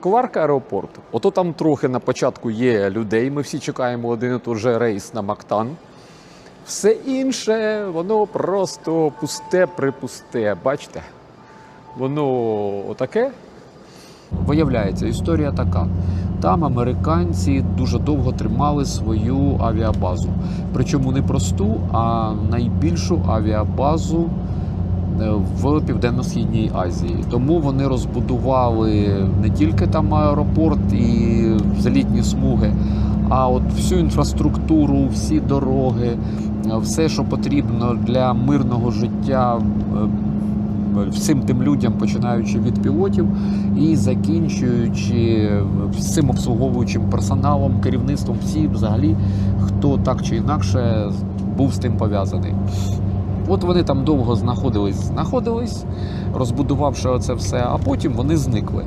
Кларк аеропорт. Ото там трохи на початку є людей. Ми всі чекаємо один і той же рейс на Мактан. Все інше, воно просто пусте припусте. Бачите? Воно отаке. Виявляється, історія така. Там американці дуже довго тримали свою авіабазу. Причому не просту, а найбільшу авіабазу в Південно-Східній Азії. Тому вони розбудували не тільки там аеропорт і залітні смуги, а от всю інфраструктуру, всі дороги, е, все, що потрібно для мирного життя. е, Всім тим людям, починаючи від пілотів і закінчуючи всім обслуговуючим персоналом, керівництвом, всі взагалі, хто так чи інакше був з тим пов'язаний. От вони там довго знаходились, знаходились, розбудувавши оце все, а потім вони зникли.